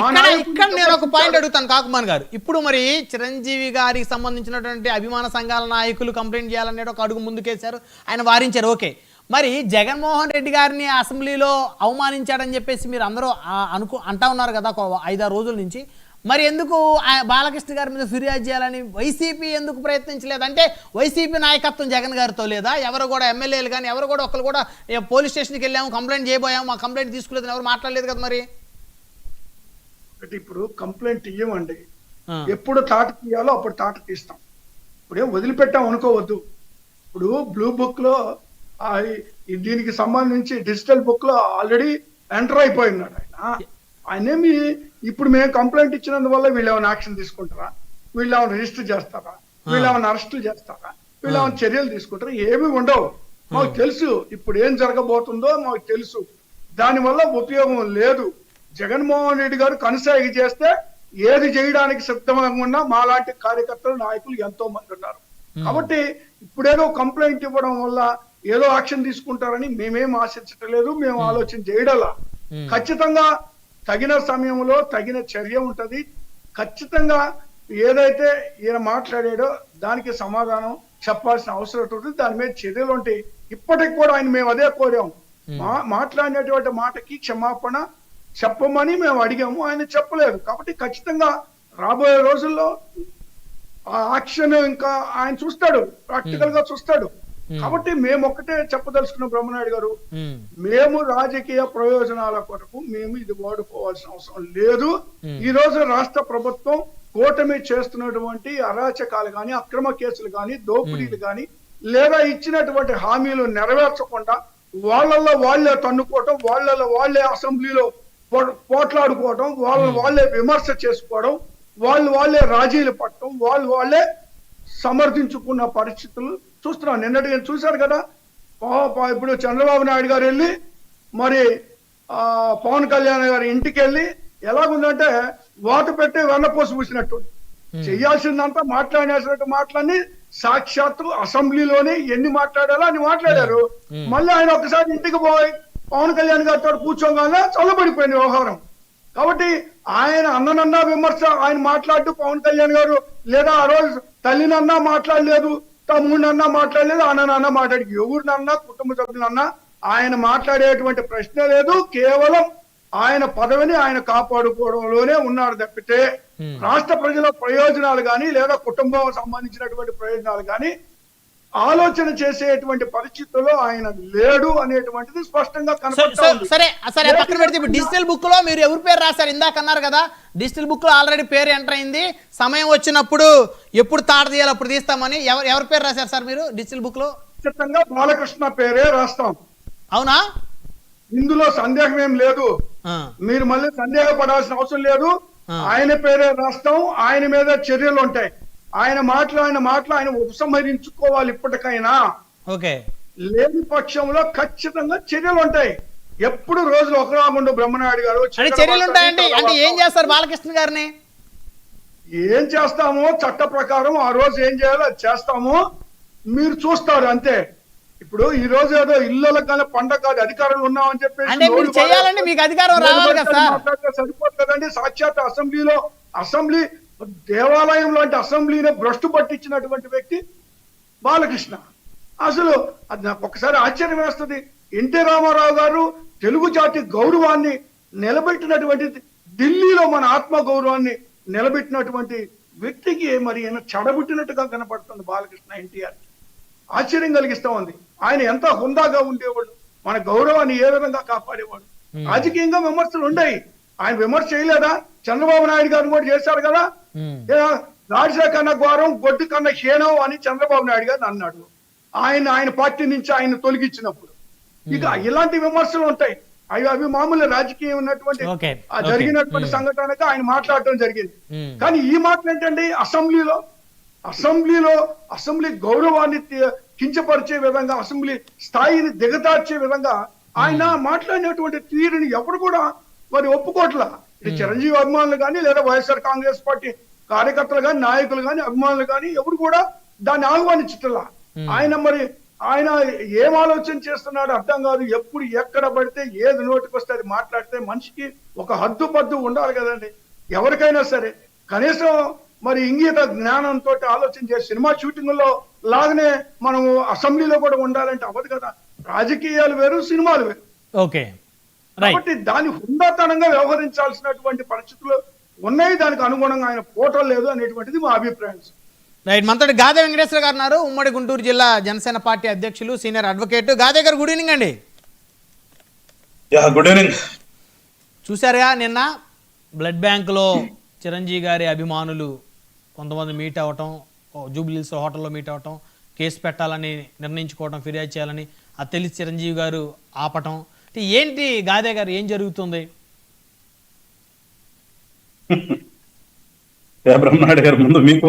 ఇక్కడ ఇక్కడ నేను ఒక పాయింట్. అడుగుతాను కాకుమాన్ గారు. ఇప్పుడు మరి చిరంజీవి గారికి సంబంధించినటువంటి అభిమాన సంఘాల నాయకులు కంప్లైంట్ చేయాలనే ఒక అడుగు ముందుకేశారు. ఆయన వారించారు ఓకే. మరి జగన్మోహన్ రెడ్డి గారిని అసెంబ్లీలో అవమానించాడని చెప్పేసి మీరు అందరూ అనుకు అంటా ఉన్నారు కదా ఒక ఐదారు రోజుల నుంచి. మరి ఎందుకు బాలకృష్ణ గారి మీద ఫిర్యాదు చేయాలని వైసీపీ ఎందుకు ప్రయత్నించలేదు? అంటే వైసీపీ నాయకత్వం జగన్ గారితో లేదా? ఎవరు కూడా ఎమ్మెల్యేలు కానీ ఎవరు కూడా ఒకరు కూడా పోలీస్ స్టేషన్కి వెళ్ళాము కంప్లైంట్ చేయబోయాము మా కంప్లైంట్ తీసుకోలేదని ఎవరు మాట్లాడలేదు కదా మరి? ఒకటి ఇప్పుడు కంప్లైంట్ ఇయ్యమండి. ఆ. ఎప్పుడు తాట తీయాలో అప్పుడు తాట తీస్తాం. ఇప్పుడు ఏం వదిలిపెట్టాం అనుకోవద్దు. ఇప్పుడు బ్లూ బుక్లో దీనికి సంబంధించి డిజిటల్ బుక్లో ఆల్రెడీ ఎంటర్ అయిపోయి ఉన్నాడు ఆయన. ఆయనేమి ఇప్పుడు మేము కంప్లైంట్ ఇచ్చినందువల్ల వీళ్ళు ఏమైనా యాక్షన్ తీసుకుంటారా? వీళ్ళు ఏమైనా రిజిస్టర్ చేస్తారా? వీళ్ళు ఏమైనా అరెస్టులు చేస్తారా? వీళ్ళు ఏమైనా చర్యలు తీసుకుంటారా? ఏమీ ఉండవు. మాకు తెలుసు ఇప్పుడు ఏం జరగబోతుందో మాకు తెలుసు. దానివల్ల ఉపయోగం లేదు. జగన్మోహన్ రెడ్డి గారు కనసాగి చేస్తే ఏది చేయడానికి సిద్ధంగా ఉన్నా మాలాంటి కార్యకర్తలు నాయకులు ఎంతో మంది ఉన్నారు. కాబట్టి ఇప్పుడేదో కంప్లైంట్ ఇవ్వడం వల్ల ఏదో యాక్షన్ తీసుకుంటారని మేమేం ఆశించటం లేదు మేము. ఆలోచన చేయడలా. ఖచ్చితంగా తగిన సమయంలో తగిన చర్య ఉంటది. ఖచ్చితంగా ఏదైతే ఈయన మాట్లాడాడో దానికి సమాధానం చెప్పాల్సిన అవసరం ఉంటుంది. దాని మీద చర్యలు ఉంటాయి. ఇప్పటికి కూడా ఆయన మేము అదే కోరాం. మా మాట్లాడినటువంటి మాటకి క్షమాపణ చెప్పమని మేము అడిగాము. ఆయన చెప్పలేదు. కాబట్టి ఖచ్చితంగా రాబోయే రోజుల్లో ఆ యాక్షన్ ఇంకా ఆయన చూస్తాడు. ప్రాక్టికల్గా చూస్తాడు. కాబట్టి మేము ఒక్కటే చెప్పదలుచుకున్న బ్రహ్మనాయుడు గారు ఉమ్. మేము రాజకీయ ప్రయోజనాల కొరకు మేము ఇది వాడుకోవాల్సిన అవసరం లేదు. ఈ రోజు రాష్ట్ర ప్రభుత్వం కూటమి చేస్తున్నటువంటి అరాచకాలు గాని అక్రమ కేసులు గాని దోపిడీలు గాని లేదా ఇచ్చినటువంటి హామీలు నెరవేర్చకుండా వాళ్ళల్లో వాళ్ళే తన్నుకోవటం వాళ్ళల్లో వాళ్ళే అసెంబ్లీలో పో- పోట్లాడుకోవటం వాళ్ళు వాళ్ళే విమర్శ చేసుకోవడం వాళ్ళు వాళ్ళే రాజీలు పట్టడం వాళ్ళు వాళ్ళే సమర్థించుకున్న పరిస్థితులు చూస్తున్నాం. నిన్నటి చూశారు కదా పా- పా- ఇప్పుడు చంద్రబాబు నాయుడు గారు వెళ్ళి మరి ఆ పవన్ కళ్యాణ్ గారి ఇంటికి వెళ్ళి ఎలాగుందంటే వాటు పెట్టి వెన్నపోసి పూసినట్టు. చెయ్యాల్సిందంతా మాట్లాడాల్సినట్టు మాటలన్నీ సాక్షాత్తు అసెంబ్లీలోనే ఎన్ని మాట్లాడాలో అని మాట్లాడారు. మళ్ళీ ఆయన ఒకసారి ఇంటికి పోయి పవన్ కళ్యాణ్ గారితో కూర్చోగానే చల్లబడిపోయింది వ్యవహారం. కాబట్టి ఆయన అన్ననన్నా విమర్శ ఆయన మాట్లాడుతూ పవన్ కళ్యాణ్ గారు లేదా ఆ రోజు తల్లినన్నా మాట్లాడలేదు తమ్ముడినన్నా మాట్లాడలేదు అన్ననన్నా మాట్లాడి ఎవరినన్నా కుటుంబ సభ్యులన్నా ఆయన మాట్లాడేటువంటి ప్రశ్న లేదు. కేవలం ఆయన పదవిని ఆయన కాపాడుకోవడంలోనే ఉన్నాడు తప్పితే రాష్ట్ర ప్రజల ప్రయోజనాలు కానీ లేదా కుటుంబం సంబంధించినటువంటి ప్రయోజనాలు కానీ ఆలోచన చేసేటువంటి పరిస్థితుల్లో ఆయన లేడు అనేటువంటిది స్పష్టంగా. సరే సరే పక్కన పెడితే ఇప్పుడు డిజిటల్ బుక్లో మీరు ఎవరి పేరు రాశారు? ఇందాక అన్నారు కదా డిజిటల్ బుక్లో ఆల్రెడీ పేరు ఎంటర్ అయింది. సమయం వచ్చినప్పుడు ఎప్పుడు తాట తీయాలి అప్పుడు తీస్తామని ఎవరు ఎవరి పేరు రాశారు సార్ మీరు డిజిటల్ బుక్లో ఖచ్చితంగా బాలకృష్ణ పేరే రాస్తాం. అవునా? ఇందులో సందేహం ఏం లేదు. మీరు మళ్ళీ సందేహపడాల్సిన అవసరం లేదు. ఆయన పేరే రాస్తాం. ఆయన మీద చర్యలు ఉంటాయి. ఆయన మాటలు ఆయన మాటలు ఆయన ఉపసంహరించుకోవాలి ఇప్పటికైనా. ఓకే. లేని పక్షంలో ఖచ్చితంగా చర్యలు ఉంటాయి. ఎప్పుడు రోజులు ఒకరాగుండు బ్రహ్మనాయుడు గారు చర్యలు ఉంటాయండి. అంటే ఏం చేస్తారు బాలకృష్ణ గారిని? ఏం చేస్తామో చట్ట ప్రకారం ఆ రోజు ఏం చేయాలో అది చేస్తాము మీరు చూస్తారు అంతే. ఇప్పుడు ఈ రోజు ఏదో ఇళ్ళకి కానీ పండగ కాదు అధికారులు ఉన్నామని చెప్పేసి చేయాలంటే మీకు అధికారం సరిపోదు కదండి? సాక్షాత్ అసెంబ్లీలో అసెంబ్లీ దేవాలయం లాంటి అసెంబ్లీని భ్రష్టు పట్టించినటువంటి వ్యక్తి బాలకృష్ణ. అసలు అది నాకు ఒకసారి ఆశ్చర్యం వేస్తుంది. ఎన్టీ రామారావు గారు తెలుగు జాతి గౌరవాన్ని నిలబెట్టినటువంటి ఢిల్లీలో మన ఆత్మ గౌరవాన్ని నిలబెట్టినటువంటి వ్యక్తికి మరి ఈయన చెడబుట్టినట్టుగా కనపడుతుంది బాలకృష్ణ ఎన్టీఆర్. ఆశ్చర్యం కలిగిస్తా ఉంది. ఆయన ఎంత హుందాగా ఉండేవాడు. మన గౌరవాన్ని ఏ విధంగా కాపాడేవాడు. రాజకీయంగా విమర్శలు ఉన్నాయి. ఆయన విమర్శ చేయలేదా? చంద్రబాబు నాయుడు గారు కూడా చేశారు కదా? రాజశేఖర కన్నా ఘోరం గొడ్డు కన్నా హీనం అని చంద్రబాబు నాయుడు గారు అన్నాడు. ఆయన ఆయన పార్టీ నుంచి ఆయన తొలగించినప్పుడు. ఇక ఇలాంటి విమర్శలు ఉంటాయి. అవి అవి మామూలు రాజకీయం ఉన్నటువంటి. జరిగినటువంటి. సంఘటనగా ఆయన మాట్లాడటం జరిగింది. కానీ ఈ మాటలు ఏంటండి? అసెంబ్లీలో అసెంబ్లీలో అసెంబ్లీ గౌరవాన్ని కించపరిచే విధంగా అసెంబ్లీ స్థాయిని దిగదార్చే విధంగా ఆయన మాట్లాడినటువంటి తీరుని ఎవరు కూడా మరి ఒప్పుకోట్లా. ఇది చిరంజీవి అభిమానులు కానీ లేదా వైఎస్ఆర్ కాంగ్రెస్ పార్టీ కార్యకర్తలు కానీ నాయకులు కానీ అభిమానులు కానీ ఎవరు కూడా దాన్ని ఆహ్వానించట్లా. ఆయన మరి ఆయన ఏం ఆలోచన చేస్తున్నాడు అర్థం కాదు. ఎప్పుడు ఎక్కడ పడితే ఏది నోటికి వస్తే అది మాట్లాడితే మనిషికి ఒక హద్దు పద్దు ఉండాలి కదండి. ఎవరికైనా సరే. కనీసం మరి ఇంగిత జ్ఞానంతో ఆలోచన చేసి సినిమా షూటింగ్లో లాగానే మనం అసెంబ్లీలో కూడా ఉండాలంటే అవ్వదు కదా. రాజకీయాలు వేరు సినిమాలు వేరు. ఓకే. కాబట్టి దాని హుందాతనంగా వ్యవహరించాల్సినటువంటి పరిస్థితులు ఉన్నాయి. దానికి అనుగుణంగా ఆయన పోవటం లేదు అనేటువంటిది మా అభిప్రాయం. రైట్ మనతోటి గాదే వెంకటేశ్వర గారు ఉన్నారు. ఉమ్మడి గుంటూరు జిల్లా జనసేన పార్టీ అధ్యక్షులు senior advocate. Gade garu good evening అండి. యా గుడ్ ఈవినింగ్ చూశారుగా నిన్న బ్లడ్ బ్యాంకులో చిరంజీవి గారి అభిమానులు కొంతమంది మీట్ అవ్వటం జూబ్లీస్ హోటల్లో మీట్ అవ్వటం కేసు పెట్టాలని నిర్ణయించుకోవడం ఫిర్యాదు చేయాలని అది తెలిసి చిరంజీవి గారు ఆపటం ఏంటి గాదే గారు ఏం జరుగుతుంది? బ్రహ్మనాయుడు గారు ముందు మీకు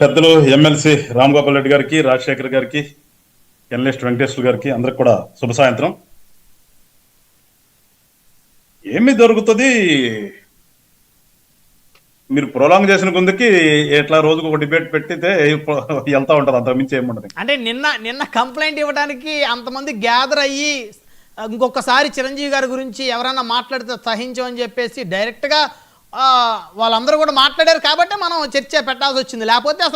పెద్దలు ఎమ్మెల్సీ రామ్ గోపాల్ రెడ్డి గారికి రాజశేఖర్ గారికి ఎనలిస్ట్ వెంకటేశ్వర గారికి అందరికి కూడా శుభ సాయంత్రం. ఏమి దొరుకుతుంది మీరు ప్రొలాంగ్ చేసిన కొందుకి ఎట్లా రోజుకు ఒక డిబేట్ పెట్టితే వెళ్తా ఉంటది అంతకు మించి ఏముండదు అంటే నిన్న నిన్న కంప్లైంట్ ఇవ్వడానికి అంతమంది గ్యాదర్ అయ్యి ఇంకొకసారి చిరంజీవి గారి గురించి ఎవరైనా మాట్లాడితే సహించమని చెప్పేసి డైరెక్ట్గా వాళ్ళందరూ కూడా మాట్లాడారు కాబట్టి మనం చర్చ పెట్టాల్సి వచ్చింది. లేకపోతే అసలు